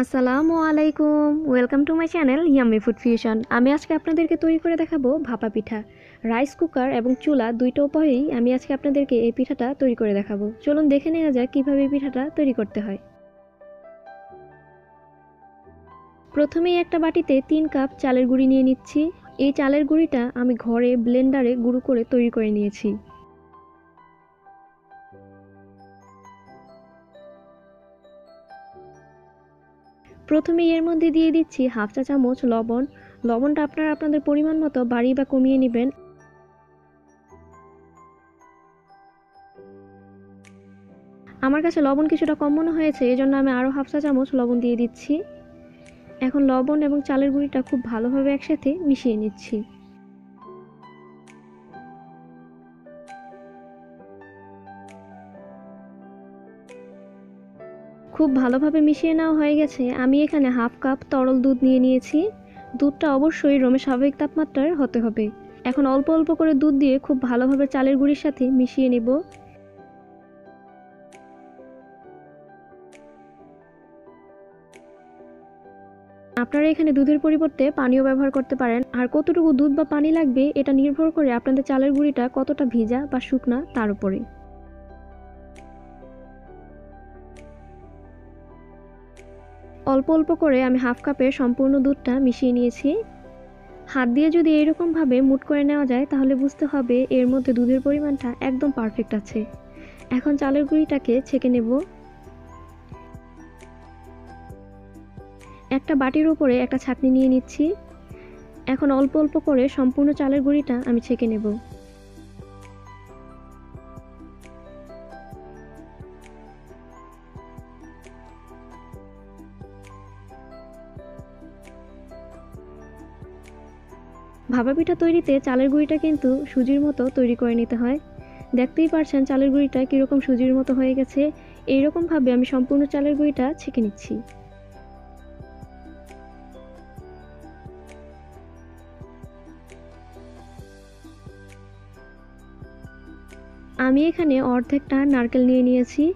আসসালামু আলাইকুম। Welcome to my channel yummy food fusion আমি আজকে আপনাদেরকে তৈরি করে দেখাবো ভাপা পিঠা। রাইস কুকার এবং চুলা দুইটা উপায়েই আমি আজকে আপনাদেরকে এই পিঠাটা তৈরি করে দেখাবো। চলুন দেখে নেওয়া যাক কীভাবে এই পিঠাটা তৈরি করতে হয়। প্রথমেই একটা বাটিতে তিন কাপ চালের গুঁড়ি নিয়ে নিচ্ছি। এই চালের গুঁড়িটা আমি ঘরে ব্লেন্ডারে গুঁড়ো করে তৈরি করে নিয়েছি। প্রথমে এর মধ্যে দিয়ে দিচ্ছি হাফ চা চামচ লবণ। লবণটা আপনারা আপনাদের পরিমাণ মতো বাড়িয়ে বা কমিয়ে নেবেন। আমার কাছে লবণ কিছুটা কম মনে হয়েছে, এজন্য আমি আরও হাফ চা চামচ লবণ দিয়ে দিচ্ছি। এখন লবণ এবং চালের গুঁড়িটা খুব ভালোভাবে একসাথে মিশিয়ে নিচ্ছি। খুব ভালোভাবে মিশিয়ে নেওয়া হয়ে গেছে। আমি এখানে হাফ কাপ তরল দুধ নিয়ে নিয়েছি। দুধটা অবশ্যই রোমে স্বাভাবিক তাপমাত্রার হতে হবে। এখন অল্প অল্প করে দুধ দিয়ে খুব ভালোভাবে চালের গুঁড়ির সাথে মিশিয়ে নেব। আপনারা এখানে দুধের পরিবর্তে পানিও ব্যবহার করতে পারেন। আর কতটুকু দুধ বা পানি লাগবে, এটা নির্ভর করে আপনাদের চালের গুঁড়িটা কতটা ভিজা বা শুকনা তার উপরে। অল্প অল্প করে আমি হাফ কাপের সম্পূর্ণ দুধটা মিশিয়ে নিয়েছি। হাত দিয়ে যদি এইরকমভাবে মুট করে নেওয়া যায়, তাহলে বুঝতে হবে এর মধ্যে দুধের পরিমাণটা একদম পারফেক্ট আছে। এখন চালের গুঁড়িটাকে ছেঁকে নেব। একটা বাটির উপরে একটা ছাঁকনি নিয়ে নিচ্ছি। এখন অল্প অল্প করে সম্পূর্ণ চালের গুঁড়িটা আমি ছেঁকে নেব। ভাপা পিঠা তৈরিতে চালের গুঁড়িটা কিন্তু সুজির মতো তৈরি করে নিতে হয়। দেখতেই পারছেন চালের গুঁড়িটা কীরকম সুজির মতো হয়ে গেছে। এইরকমভাবে আমি সম্পূর্ণ চালের গুঁড়িটা ছেঁকে নিচ্ছি। আমি এখানে অর্ধেকটা নারকেল নিয়ে নিয়েছি।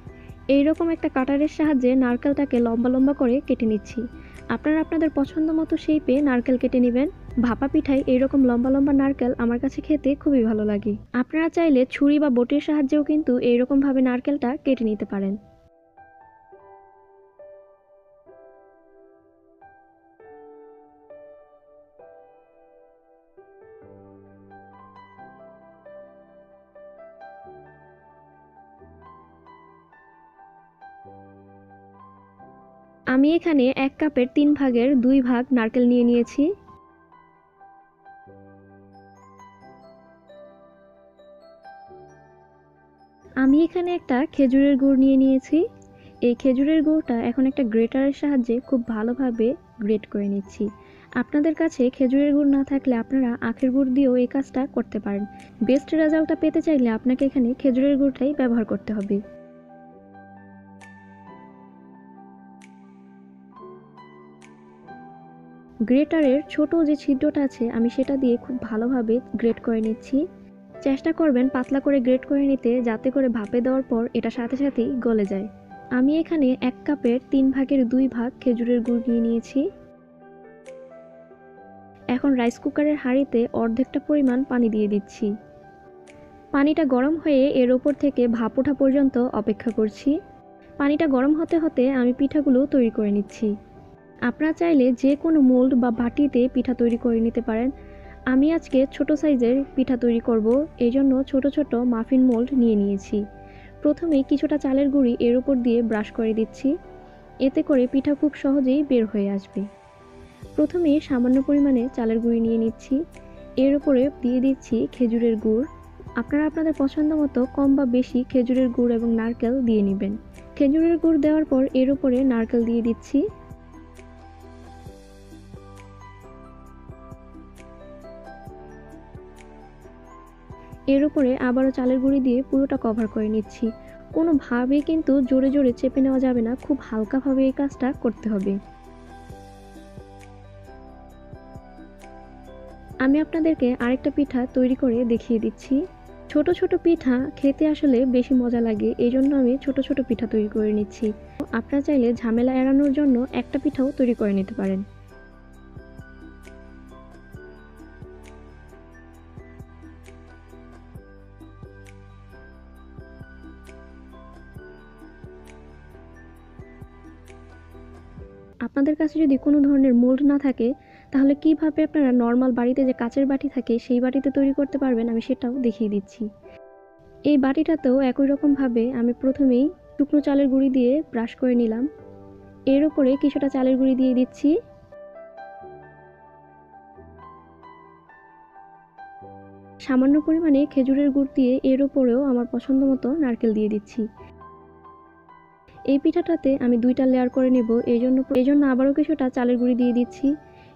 এইরকম একটা কাটারের সাহায্যে নারকেলটাকে লম্বা লম্বা করে কেটে নিচ্ছি। আপনারা আপনাদের পছন্দ মতো শেপে নারকেল কেটে নেবেন। ভাপা পিঠায় এইরকম লম্বা লম্বা নারকেল আমার কাছে খেতে খুবই ভালো লাগে। আপনারা চাইলে ছুরি বা বটির সাহায্যেও কিন্তু এইরকমভাবে নারকেলটা কেটে নিতে পারেন। আমি এখানে এক কাপের তিন ভাগের দুই ভাগ নারকেল নিয়ে নিয়েছি। আমি এখানে একটা খেজুরের গুড় নিয়ে নিয়েছি। এই খেজুরের গুড়টা এখন একটা গ্রেটারের সাহায্যে খুব ভালোভাবে গ্রেট করে নিচ্ছি। আপনাদের কাছে খেজুরের গুড় না থাকলে আপনারা আখের গুড় দিয়েও এই কাজটা করতে পারেন। বেস্ট রেজাল্টটা পেতে চাইলে আপনাকে এখানে খেজুরের গুড়টাই ব্যবহার করতে হবে। গ্রেটারের ছোট যে ছিদ্রটা আছে, আমি সেটা দিয়ে খুব ভালোভাবে গ্রেট করে নিচ্ছি। চেষ্টা করবেন পাতলা করে গ্রেট করে নিতে যাতে করে ভাপে দেওয়ার পর এটা সাথে সাথেই গলে যায়। আমি এখানে এক কাপের তিন ভাগের দুই ভাগ খেজুরের গুড় নিয়ে নিয়েছি। এখন রাইস কুকারের হাঁড়িতে অর্ধেকটা পরিমাণ পানি দিয়ে দিচ্ছি। পানিটা গরম হয়ে এর ওপর থেকে ভাপ ওঠা পর্যন্ত অপেক্ষা করছি। পানিটা গরম হতে হতে আমি পিঠাগুলো তৈরি করে নিচ্ছি। আপনারা চাইলে যে কোনো মোল্ড বা বাটিতে পিঠা তৈরি করে নিতে পারেন। আমি আজকে ছোট সাইজের পিঠা তৈরি করব, এই জন্য ছোট ছোট মাফিন মোল্ড নিয়ে নিয়েছি। প্রথমে কিছুটা চালের গুঁড়ি এর উপর দিয়ে ব্রাশ করে দিচ্ছি। এতে করে পিঠা খুব সহজেই বের হয়ে আসবে। প্রথমে সামান্য পরিমাণে চালের গুঁড়ি নিয়ে নিচ্ছি। এর উপরে দিয়ে দিচ্ছি খেজুরের গুড়। আপনারা আপনাদের পছন্দ মতো কম বা বেশি খেজুরের গুড় এবং নারকেল দিয়ে নেবেন। খেজুরের গুড় দেওয়ার পর এর উপরে নারকেল দিয়ে দিচ্ছি। এর উপরে আবারও চালের গুঁড়ি দিয়ে পুরোটা কভার করে নিচ্ছি। কোনোভাবেই কিন্তু জোরে জোরে চেপে নেওয়া যাবে না, খুব হালকাভাবে এই কাজটা করতে হবে। আমি আপনাদেরকে আরেকটা পিঠা তৈরি করে দেখিয়ে দিচ্ছি। ছোট ছোট পিঠা খেতে আসলে বেশি মজা লাগে এই জন্য আমি ছোট ছোট পিঠা তৈরি করে নিচ্ছি। আপনারা চাইলে ঝামেলা এড়ানোর জন্য একটা পিঠাও তৈরি করে নিতে পারেন। আপনাদের কাছে যদি কোনো ধরনের মোল্ড না থাকে, তাহলে কীভাবে আপনারা নর্মাল বাড়িতে যে কাচের বাটি থাকে, সেই বাটিতে তৈরি করতে পারবেন? আমি সেটাও দেখিয়ে দিচ্ছি। এই বাটিটাতেও একই রকমভাবে আমি প্রথমেই শুকনো চালের গুঁড়ি দিয়ে ব্রাশ করে নিলাম। এর উপরে কিছুটা চালের গুঁড়ি দিয়ে দিচ্ছি। সামান্য পরিমাণে খেজুরের গুড় দিয়ে এর উপরেও আমার পছন্দ মতো নারকেল দিয়ে দিচ্ছি। এই পিঠাটাতে আমি দুইটা লেয়ার করে নেব। এই জন্য এই জন্য আবারও কিছুটা চালের গুঁড়ি দিয়ে দিচ্ছি।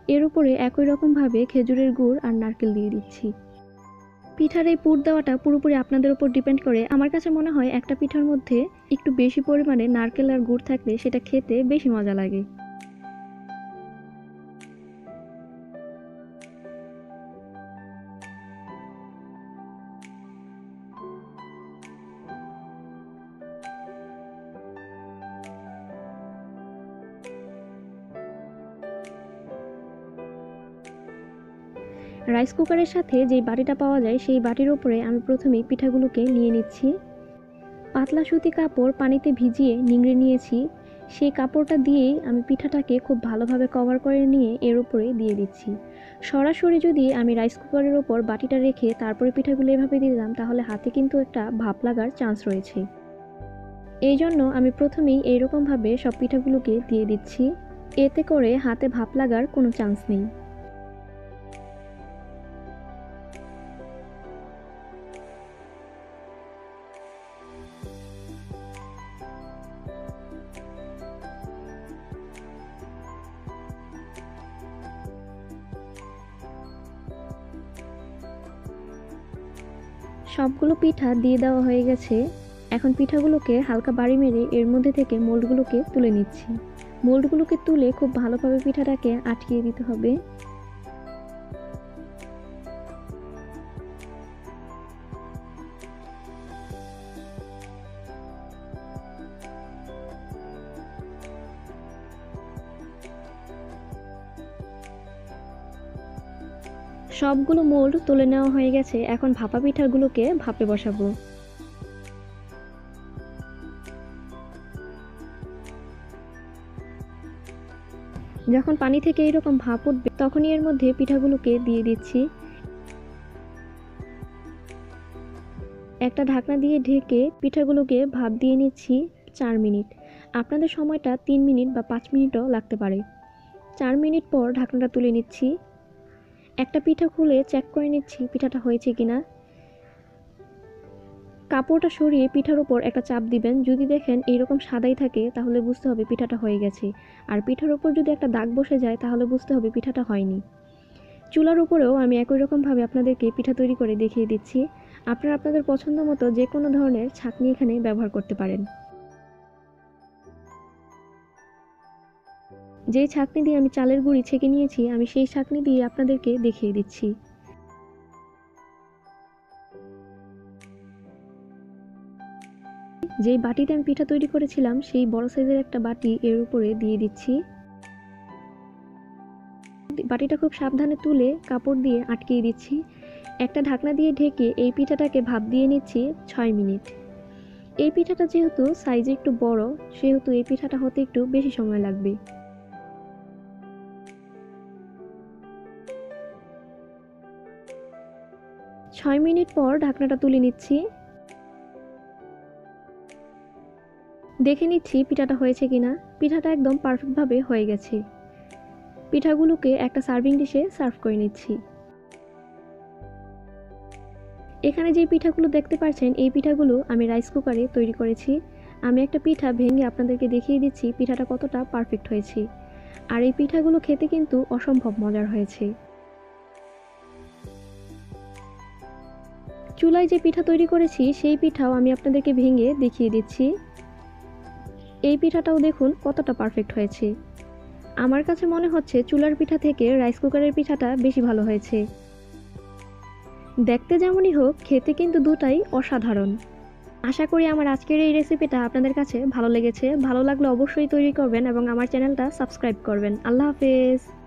এর উপরে একই রকমভাবে খেজুরের গুড় আর নারকেল দিয়ে দিচ্ছি। পিঠার এই পুর দেওয়াটা পুরোপুরি আপনাদের উপর ডিপেন্ড করে। আমার কাছে মনে হয় একটা পিঠার মধ্যে একটু বেশি পরিমাণে নারকেল আর গুড় থাকলে সেটা খেতে বেশি মজা লাগে। রাইস কুকারের সাথে যেই বাটিটা পাওয়া যায়, সেই বাটির ওপরে আমি প্রথমেই পিঠাগুলোকে নিয়ে নিচ্ছি। পাতলা সুতি কাপড় পানিতে ভিজিয়ে নিংড়ে নিয়েছি। সেই কাপড়টা দিয়েই আমি পিঠাটাকে খুব ভালোভাবে কভার করে নিয়ে এর উপরে দিয়ে দিচ্ছি। সরাসরি যদি আমি রাইস কুকারের ওপর বাটিটা রেখে তারপরে পিঠাগুলো এভাবে দিয়ে দিলাম, তাহলে হাতে কিন্তু একটা ভাপ লাগার চান্স রয়েছে। এই জন্য আমি প্রথমেই এইরকমভাবে সব পিঠাগুলোকে দিয়ে দিচ্ছি। এতে করে হাতে ভাপ লাগার কোনো চান্স নেই। সবগুলো পিঠা দিয়ে দেওয়া হয়ে গেছে। এখন পিঠাগুলোকে হালকা বাড়ি মেরে এর মধ্যে থেকে মোল্ডগুলোকে তুলে নিচ্ছি। মোল্ডগুলোকে তুলে খুব ভালোভাবে পিঠাটাকে আটকিয়ে দিতে হবে। সবগুলো মোল্ড তুলে নেওয়া হয়ে গেছে, এখন ভাপা পিঠাগুলোকে ভাপে বসাবো। যখন পানি থেকে এরকম ভাপ উঠবে, তখনই এর মধ্যে পিঠাগুলোকে দিয়ে দিচ্ছি। একটা ঢাকনা দিয়ে ঢেকে পিঠাগুলোকে ভাপ দিয়ে নিচ্ছি চার মিনিট। আপনাদের সময়টা তিন মিনিট বা পাঁচ মিনিটও লাগতে পারে। চার মিনিট পর ঢাকনাটা তুলে নিচ্ছি। একটা পিঠা খুলে চেক করে নিচ্ছি পিঠাটা হয়েছে কিনা। কাপড়টা সরিয়ে পিঠার উপর একটা চাপ দিবেন। যদি দেখেন এইরকম সাদাই থাকে, তাহলে বুঝতে হবে পিঠাটা হয়ে গেছে। আর পিঠার উপর যদি একটা দাগ বসে যায়, তাহলে বুঝতে হবে পিঠাটা হয়নি। চুলার উপরেও আমি একই রকমভাবে আপনাদেরকে পিঠা তৈরি করে দেখিয়ে দিচ্ছি। আপনারা আপনাদের পছন্দ মতো যে কোনো ধরনের ছাঁকনি এখানে ব্যবহার করতে পারেন। যেই ছাঁকনি দিয়ে আমি চালের গুঁড়ি ছেঁকে নিয়েছি, আমি সেই ছাঁকনি দিয়ে আপনাদেরকে দেখিয়ে দিচ্ছি। যেই বাটিতে আমি পিঠা তৈরি করেছিলাম, সেই বড় সাইজের একটা বাটি এর উপরে দিয়ে দিচ্ছি। বাটিটা খুব সাবধানে তুলে কাপড় দিয়ে আটকিয়ে দিচ্ছি। একটা ঢাকনা দিয়ে ঢেকে এই পিঠাটাকে ভাপ দিয়ে নিচ্ছি ছয় মিনিট। এই পিঠাটা যেহেতু সাইজে একটু বড়, সেহেতু এই পিঠাটা হতে একটু বেশি সময় লাগবে। ছয় মিনিট পর ঢাকনাটা তুলে নিচ্ছি। দেখে নিচ্ছি পিঠাটা হয়েছে কিনা। পিঠাটা একদম পারফেক্টভাবে হয়ে গেছে। পিঠাগুলোকে একটা সার্ভিং ডিশে সার্ভ করে নিচ্ছি। এখানে যে পিঠাগুলো দেখতে পাচ্ছেন, এই পিঠাগুলো আমি রাইস কুকারে তৈরি করেছি। আমি একটা পিঠা ভেঙে আপনাদেরকে দেখিয়ে দিচ্ছি, পিঠাটা কতটা পারফেক্ট হয়েছে। আর এই পিঠাগুলো খেতে কিন্তু অসম্ভব মজার হয়েছে। চুলায় যে পিঠা তৈরি করেছি, সেই পিঠাও আমি আপনাদেরকে ভেঙে দেখিয়ে দিচ্ছি। এই পিঠাটাও দেখুন কতটা পারফেক্ট হয়েছে। আমার কাছে মনে হচ্ছে চুলার পিঠা থেকে রাইস কুকারের পিঠাটা বেশি ভালো হয়েছে। দেখতে যেমনই হোক, খেতে কিন্তু দুটাই অসাধারণ। আশা করি আমার আজকের এই রেসিপিটা আপনাদের কাছে ভালো লেগেছে। ভালো লাগলে অবশ্যই তৈরি করবেন এবং আমার চ্যানেলটা সাবস্ক্রাইব করবেন। আল্লাহ হাফেজ।